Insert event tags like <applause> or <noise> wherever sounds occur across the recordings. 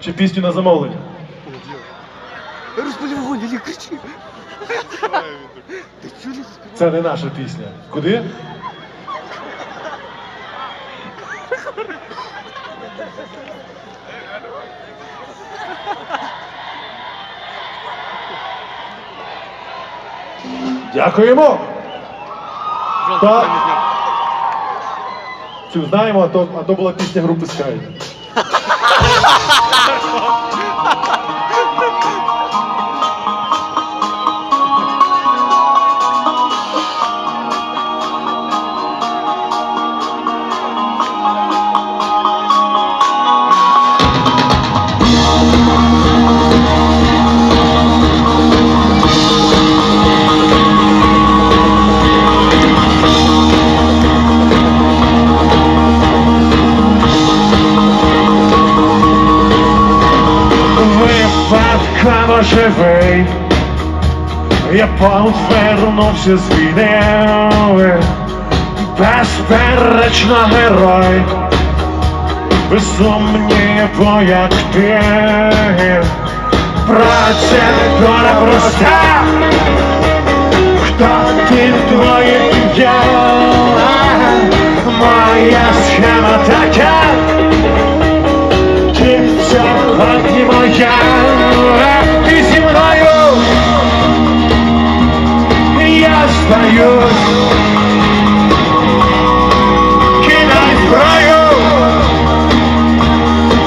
Чи пісню на замовлення? Вогонь, не кричи. Це не наша пісня. Куди? Дякуємо! Та- Цю знаємо, а то, а то була пісня групи Sky. Hahaha. <laughs> Випадково живий, я повернувся з війни, безперечно герой, безсумнівно, як ти, праця доля проста, хто ти твоє ім'я, моя схема така. Ти сьогодні моя, я здаюсь, кидай зброю,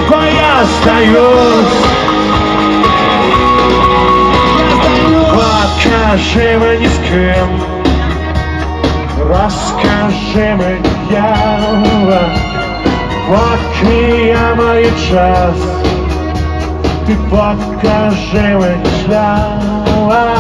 бо я здаюсь. Покажи мені з ким, розкажи мені я. Поки я маю час, ти покажи мені шлях.